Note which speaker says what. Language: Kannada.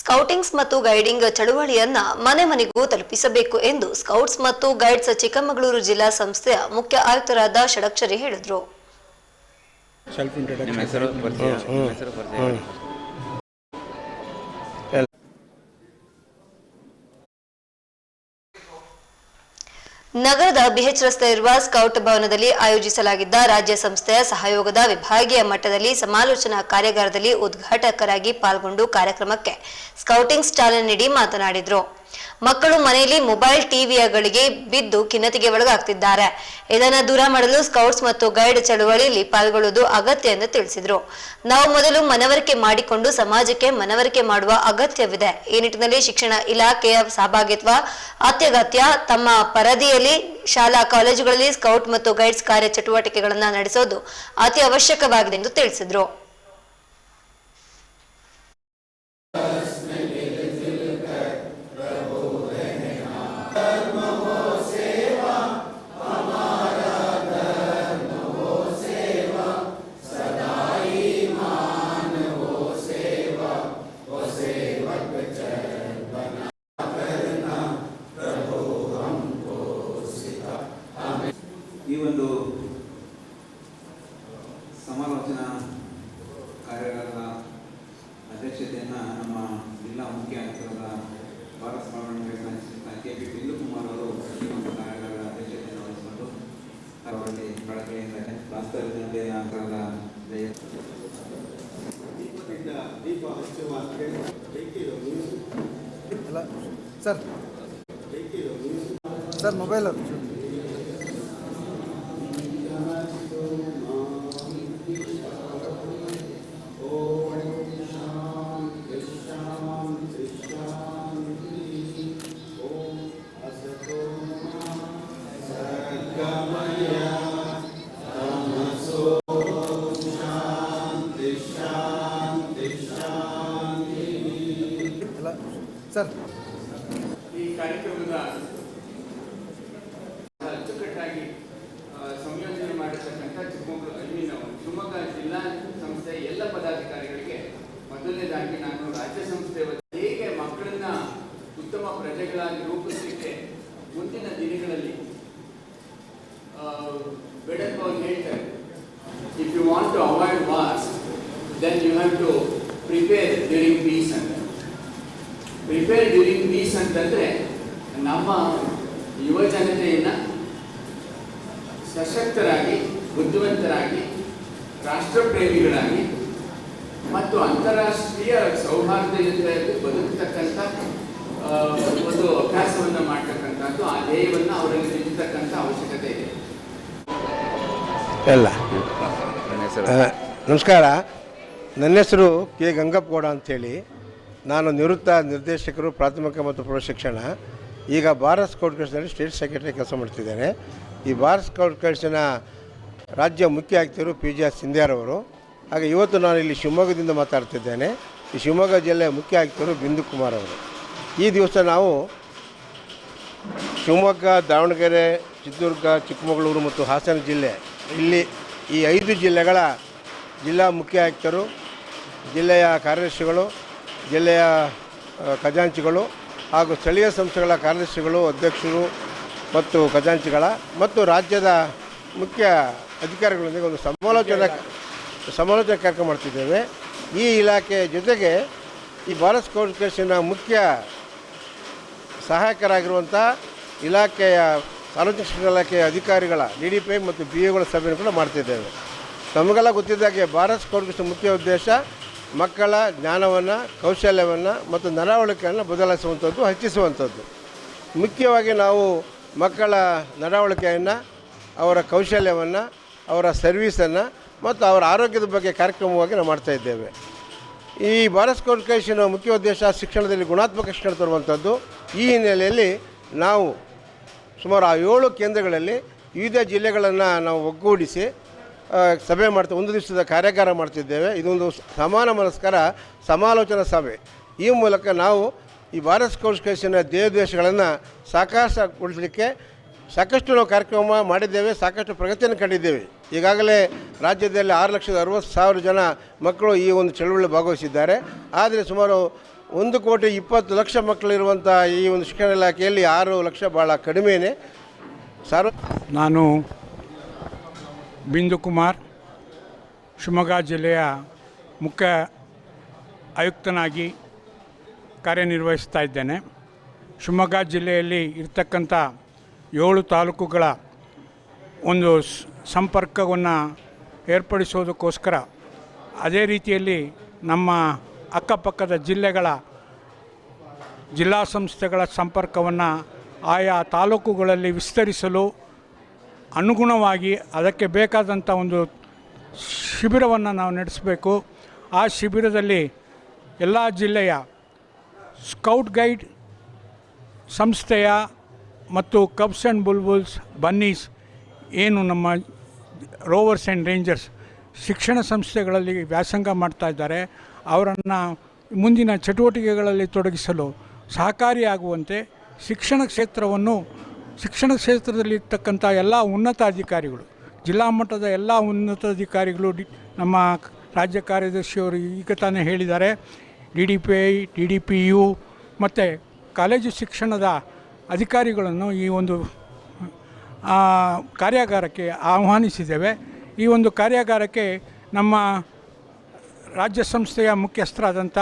Speaker 1: ಸ್ಕೌಟಿಂಗ್ಸ್ ಮತ್ತು ಗೈಡಿಂಗ್ ಚಳುವಳಿಯನ್ನ ಮನೆ ಮನೆಗೂ ತಲುಪಿಸಬೇಕು ಎಂದು ಸ್ಕೌಟ್ಸ್ ಮತ್ತು ಗೈಡ್ಸ್ ಚಿಕ್ಕಮಗಳೂರು ಜಿಲ್ಲಾ ಸಂಸ್ಥೆಯ ಮುಖ್ಯ ಆಯುಕ್ತರಾದ ಷಡಕ್ಷರಿ ಹೇಳಿದರು. ನಗರದ ಬಿಹೆಚ್ ರಸ್ತೆ ಇರುವ ಸ್ಕೌಟ್ ಭವನದಲ್ಲಿ ಆಯೋಜಿಸಲಾಗಿದ್ದ ರಾಜ್ಯ ಸಂಸ್ಥೆಯ ಸಹಯೋಗದ ವಿಭಾಗೀಯ ಮಟ್ಟದಲ್ಲಿ ಸಮಾಲೋಚನಾ ಕಾರ್ಯಾಗಾರದಲ್ಲಿ ಉದ್ಘಾಟಕರಾಗಿ ಪಾಲ್ಗೊಂಡು ಕಾರ್ಯಕ್ರಮಕ್ಕೆ ಸ್ಕೌಟಿಂಗ್ ಚಾಲನೆ ನೀಡಿ ಮಾತನಾಡಿದರು. ಮಕ್ಕಳು ಮನೆಯಲ್ಲಿ ಮೊಬೈಲ್ ಟಿವಿಯಗಳಿಗೆ ಬಿದ್ದು ಖಿನ್ನತೆಗೆ ಒಳಗಾಗ್ತಿದ್ದಾರೆ. ಇದನ್ನ ದೂರ ಮಾಡಲು ಸ್ಕೌಟ್ಸ್ ಮತ್ತು ಗೈಡ್ ಚಳುವಳಿಯಲ್ಲಿ ಪಾಲ್ಗೊಳ್ಳುವುದು ಅಗತ್ಯ ಎಂದು ತಿಳಿಸಿದರು. ನಾವು ಮೊದಲು ಮನವರಿಕೆ ಮಾಡಿಕೊಂಡು ಸಮಾಜಕ್ಕೆ ಮನವರಿಕೆ ಮಾಡುವ ಅಗತ್ಯವಿದೆ. ಈ ನಿಟ್ಟಿನಲ್ಲಿ ಶಿಕ್ಷಣ ಇಲಾಖೆಯ ಸಹಭಾಗಿತ್ವ, ಅತ್ಯಗತ್ಯ, ತಮ್ಮ ಪರದಿಯಲ್ಲಿ ಶಾಲಾ ಕಾಲೇಜುಗಳಲ್ಲಿ ಸ್ಕೌಟ್ ಮತ್ತು ಗೈಡ್ಸ್ ಕಾರ್ಯ ಚಟುವಟಿಕೆಗಳನ್ನು ನಡೆಸೋದು ಅತಿ ಅವಶ್ಯಕವಾಗಿದೆ ಎಂದು ತಿಳಿಸಿದರು.
Speaker 2: ಸಮಾಲೋಚನಾ ಕಾರ್ಯಾಗಾರದ ಅಧ್ಯಕ್ಷತೆಯನ್ನು ನಮ್ಮ ಜಿಲ್ಲಾ ಮುಖ್ಯ ಆಯುಕ್ತರಾದ ಭಾರತ ಸ್ಮರಣೆ ಕೆ ಪಿ ಬಿಂದುಕುಮಾರ್ ಅವರು ಈ ಒಂದು ಕಾರ್ಯಾಗಾರದ ಅಧ್ಯಕ್ಷತೆಯನ್ನು ವಹಿಸಿಕೊಂಡು ಅವರಲ್ಲಿ ಬಳಕೆಯಿಂದ ವಾಸ್ತವ ಜನತೆಯ ಆಕಾರದ ಜಯ.
Speaker 3: ದೀಪದಿಂದ ದೀಪ ಹಚ್ಚುವ ಬೆಂಕಿದು ಅಲ್ಲ ಸರ್. Sir mobile. ಅಲ್ಲ ಸರ್
Speaker 4: ಈ ಕಾರ್ಯಕ್ರಮದ ಅಚ್ಚುಕಟ್ಟಾಗಿ ಆ, ಸಂಯೋಜನೆ ಮಾಡಿರ್ತಕ್ಕಂಥ ಚಿಕ್ಕಮಗಳೂರು ಐ ಮೀನ್ ಶಿವಮೊಗ್ಗ ಜಿಲ್ಲಾ ಸಂಸ್ಥೆಯ ಎಲ್ಲ ಪದಾಧಿಕಾರಿಗಳಿಗೆ ಮೊದಲನೇದಾಗಿ ನಾನು ರಾಜ್ಯ ಸಂಸ್ಥೆ ವತಿಯಿಂದ ಹೇಗೆ ಮಕ್ಕಳನ್ನ ಉತ್ತಮ ಪ್ರಜೆಗಳಾಗಿ ರೂಪಿಸಲಿಕ್ಕೆ ಮುಂದಿನ ದಿನಗಳಲ್ಲಿ ಬೆಡನ್ ಅವ್ರು ಹೇಳ್ತಾರೆ if you want then you have to prepare during peace ಅಂತ ಪ್ರಿಪೇರ್ ಡ್ಯೂರಿಂಗ್ ಪೀಸ್ ಅಂತಂದ್ರೆ ನಮ್ಮ ಯುವ ಜನತೆಯನ್ನ ಸಶಕ್ತರಾಗಿ, ಬುದ್ಧಿವಂತರಾಗಿ, ರಾಷ್ಟ್ರಪ್ರೇಮಿಗಳಾಗಿ ಮತ್ತು ಅಂತಾರಾಷ್ಟ್ರೀಯ ಸೌಹಾರ್ದಯುತವಾಗಿ ಬದುಕತಕ್ಕಂಥ ಒಂದು ಅಭ್ಯಾಸವನ್ನು ಮಾಡ್ತಕ್ಕಂಥದ್ದು ಆ ಧ್ಯೇಯವನ್ನು ಅವರಲ್ಲಿ ತಿಳಿತಕ್ಕಂಥ ಅವಶ್ಯಕತೆ ಇದೆ.
Speaker 3: ಎಲ್ಲ. ಆ, ನಮಸ್ಕಾರ. ನನ್ನ ಹೆಸರು ಕೆ. ಗಂಗಪ್ಪಗೌಡ ಅಂಥೇಳಿ. ನಾನು ನಿವೃತ್ತ ನಿರ್ದೇಶಕರು ಪ್ರಾಥಮಿಕ ಮತ್ತು ಪ್ರೌಢಶಿಕ್ಷಣ ಈಗ ಭಾರತ್ ಸ್ಕೌಟ್ ಗೈಡ್ಸ್ನಲ್ಲಿ ಸ್ಟೇಟ್ ಸೆಕ್ರೆಟರಿ ಕೆಲಸ ಮಾಡ್ತಿದ್ದೇನೆ. ಈ ಭಾರತ್ ಸ್ಕೌಟ್ ಗೈಡ್ಸ್ನ ರಾಜ್ಯ ಮುಖ್ಯ ಆಯುಕ್ತರು ಪಿ. ಜಿ. ಆರ್ ಸಿಂಧ್ಯಾರವರು. ಹಾಗೆ ಇವತ್ತು ನಾನು ಇಲ್ಲಿ ಶಿವಮೊಗ್ಗದಿಂದ ಮಾತಾಡ್ತಿದ್ದೇನೆ. ಈ ಶಿವಮೊಗ್ಗ ಜಿಲ್ಲೆಯ ಮುಖ್ಯ ಆಯುಕ್ತರು ಬಿಂದು ಕುಮಾರ್ ಅವರು. ಈ ದಿವಸ ನಾವು ಶಿವಮೊಗ್ಗ ದಾವಣಗೆರೆ ಚಿತ್ರದುರ್ಗ ಚಿಕ್ಕಮಗಳೂರು ಮತ್ತು ಹಾಸನ ಜಿಲ್ಲೆ ಇಲ್ಲಿ ಈ ಐದು ಜಿಲ್ಲೆಗಳ ಜಿಲ್ಲಾ ಮುಖ್ಯ ಆಯುಕ್ತರು ಜಿಲ್ಲೆಯ ಕಾರ್ಯದರ್ಶಿಗಳು, ಜಿಲ್ಲೆಯ ಖಜಾಂಚಿಗಳು ಹಾಗೂ ಸ್ಥಳೀಯ ಸಂಸ್ಥೆಗಳ ಕಾರ್ಯದರ್ಶಿಗಳು, ಅಧ್ಯಕ್ಷರು ಮತ್ತು ಖಜಾಂಚಿಗಳ ಮತ್ತು ರಾಜ್ಯದ ಮುಖ್ಯ ಅಧಿಕಾರಿಗಳೊಂದಿಗೆ ಒಂದು ಸಮಾಲೋಚನಾ ಸಮಾಲೋಚನೆ ಕಾರ್ಯಕ್ರಮ ಮಾಡ್ತಿದ್ದೇವೆ. ಈ ಇಲಾಖೆ ಜೊತೆಗೆ ಈ ಭಾರತ್ ಸ್ಕೌಟ್ ಮುಖ್ಯ ಸಹಾಯಕರಾಗಿರುವಂಥ ಇಲಾಖೆಯ ಸಾರ್ವಜನಿಕ ಶಿಕ್ಷಣ ಇಲಾಖೆಯ ಅಧಿಕಾರಿಗಳ ಡಿ ಡಿ ಪಿ ಮತ್ತು ಬಿ ಎಗಳ ಸಭೆಯನ್ನು ಕೂಡ ಮಾಡ್ತಿದ್ದೇವೆ. ನಮಗೆಲ್ಲ ಗೊತ್ತಿದ್ದಾಗೆ ಭಾರತ್ ಸ್ಕೌಟ್ ಗೈಡ್ಸ್ನ ಮುಖ್ಯ ಉದ್ದೇಶ ಮಕ್ಕಳ ಜ್ಞಾನವನ್ನು, ಕೌಶಲ್ಯವನ್ನು ಮತ್ತು ನಡವಳಿಕೆಯನ್ನು ಬದಲಾಯಿಸುವಂಥದ್ದು, ಹೆಚ್ಚಿಸುವಂಥದ್ದು. ಮುಖ್ಯವಾಗಿ ನಾವು ಮಕ್ಕಳ ನಡವಳಿಕೆಯನ್ನು ಅವರ ಕೌಶಲ್ಯವನ್ನು, ಅವರ ಸರ್ವೀಸನ್ನು ಮತ್ತು ಅವರ ಆರೋಗ್ಯದ ಬಗ್ಗೆ ಕಾರ್ಯಕ್ರಮವಾಗಿ ನಾವು ಮಾಡ್ತಾ ಇದ್ದೇವೆ. ಈ ಭಾರತ್ ಸ್ಕೌಟ್ ಮುಖ್ಯ ಉದ್ದೇಶ ಶಿಕ್ಷಣದಲ್ಲಿ ಗುಣಾತ್ಮಕ ಶಿಕ್ಷಣ ತರುವಂಥದ್ದು. ಈ ಹಿನ್ನೆಲೆಯಲ್ಲಿ ನಾವು ಸುಮಾರು ಆ ಏಳು ಕೇಂದ್ರಗಳಲ್ಲಿ ವಿವಿಧ ಜಿಲ್ಲೆಗಳನ್ನು ನಾವು ಒಗ್ಗೂಡಿಸಿ ಸಭೆ ಮಾಡ್ತಾ, ಒಂದು ದಿವಸದ ಕಾರ್ಯಾಗಾರ ಮಾಡ್ತಿದ್ದೇವೆ. ಇದೊಂದು ಸಮಾನ ಮನಸ್ಕರ ಸಮಾಲೋಚನಾ ಸಭೆ. ಈ ಮೂಲಕ ನಾವು ಈ ಭಾರತ್ ದೇವ ದೇವದೇಶಗಳನ್ನು ಸಾಕಾರಗೊಳಿಸಲಿಕ್ಕೆ ಸಾಕಷ್ಟು ನಾವು ಕಾರ್ಯಕ್ರಮ ಮಾಡಿದ್ದೇವೆ, ಸಾಕಷ್ಟು ಪ್ರಗತಿಯನ್ನು ಕಂಡಿದ್ದೇವೆ. ಈಗಾಗಲೇ ರಾಜ್ಯದಲ್ಲಿ ಆರು ಲಕ್ಷದ ಅರವತ್ತು ಸಾವಿರ ಜನ ಮಕ್ಕಳು ಈ ಒಂದು ಚಳುವಳಿ ಭಾಗವಹಿಸಿದ್ದಾರೆ. ಆದರೆ ಸುಮಾರು ಒಂದು ಕೋಟಿ ಇಪ್ಪತ್ತು ಲಕ್ಷ ಮಕ್ಕಳಿರುವಂಥ ಈ ಒಂದು ಶಿಕ್ಷಣ ಇಲಾಖೆಯಲ್ಲಿ ಆರು ಲಕ್ಷ ಭಾಳ ಕಡಿಮೆಯೇ ಸಾರ್ವ
Speaker 5: ನಾನು ಬಿಂದು ಕುಮಾರ್, ಶಿವಮೊಗ್ಗ ಜಿಲ್ಲೆಯ ಮುಖ್ಯ ಆಯುಕ್ತನಾಗಿ ಕಾರ್ಯನಿರ್ವಹಿಸ್ತಾ ಇದ್ದೇನೆ. ಶಿವಮೊಗ್ಗ ಜಿಲ್ಲೆಯಲ್ಲಿ ಇರ್ತಕ್ಕಂಥ ಏಳು ತಾಲೂಕುಗಳ ಒಂದು ಸಂಪರ್ಕವನ್ನು ಏರ್ಪಡಿಸೋದಕ್ಕೋಸ್ಕರ ಅದೇ ರೀತಿಯಲ್ಲಿ ನಮ್ಮ ಅಕ್ಕಪಕ್ಕದ ಜಿಲ್ಲೆಗಳ ಜಿಲ್ಲಾ ಸಂಸ್ಥೆಗಳ ಸಂಪರ್ಕವನ್ನು ಆಯಾ ತಾಲೂಕುಗಳಲ್ಲಿ ವಿಸ್ತರಿಸಲು ಅನುಗುಣವಾಗಿ ಅದಕ್ಕೆ ಬೇಕಾದಂಥ ಒಂದು ಶಿಬಿರವನ್ನು ನಾವು ನಡೆಸಬೇಕು. ಆ ಶಿಬಿರದಲ್ಲಿ ಎಲ್ಲ ಜಿಲ್ಲೆಯ ಸ್ಕೌಟ್ ಗೈಡ್ ಸಂಸ್ಥೆಯ ಮತ್ತು ಕಬ್ಸ್ ಆ್ಯಂಡ್ ಬುಲ್ಬುಲ್ಸ್, ಬನ್ನೀಸ್, ಏನು ನಮ್ಮ ರೋವರ್ಸ್ ಆ್ಯಂಡ್ ರೇಂಜರ್ಸ್ ಶಿಕ್ಷಣ ಸಂಸ್ಥೆಗಳಲ್ಲಿ ವ್ಯಾಸಂಗ ಮಾಡ್ತಾ ಇದ್ದಾರೆ. ಅವರನ್ನು ಮುಂದಿನ ಚಟುವಟಿಕೆಗಳಲ್ಲಿ ತೊಡಗಿಸಲು ಸಹಕಾರಿಯಾಗುವಂತೆ ಶಿಕ್ಷಣ ಕ್ಷೇತ್ರವನ್ನು, ಶಿಕ್ಷಣ ಕ್ಷೇತ್ರದಲ್ಲಿ ಇರ್ತಕ್ಕಂಥ ಎಲ್ಲ ಉನ್ನತ ಅಧಿಕಾರಿಗಳು ಜಿಲ್ಲಾ ಮಟ್ಟದ ಎಲ್ಲ ಉನ್ನತ ಅಧಿಕಾರಿಗಳು ಡಿ, ನಮ್ಮ ರಾಜ್ಯ ಕಾರ್ಯದರ್ಶಿಯವರು ಈಗ ತಾನೇ ಹೇಳಿದ್ದಾರೆ. D D P I, D D P U ಮತ್ತು ಕಾಲೇಜು ಶಿಕ್ಷಣದ ಅಧಿಕಾರಿಗಳನ್ನು ಈ ಒಂದು ಕಾರ್ಯಾಗಾರಕ್ಕೆ ಆಹ್ವಾನಿಸಿದ್ದೇವೆ. ಈ ಒಂದು ಕಾರ್ಯಾಗಾರಕ್ಕೆ ನಮ್ಮ ರಾಜ್ಯ ಸಂಸ್ಥೆಯ ಮುಖ್ಯಸ್ಥರಾದಂಥ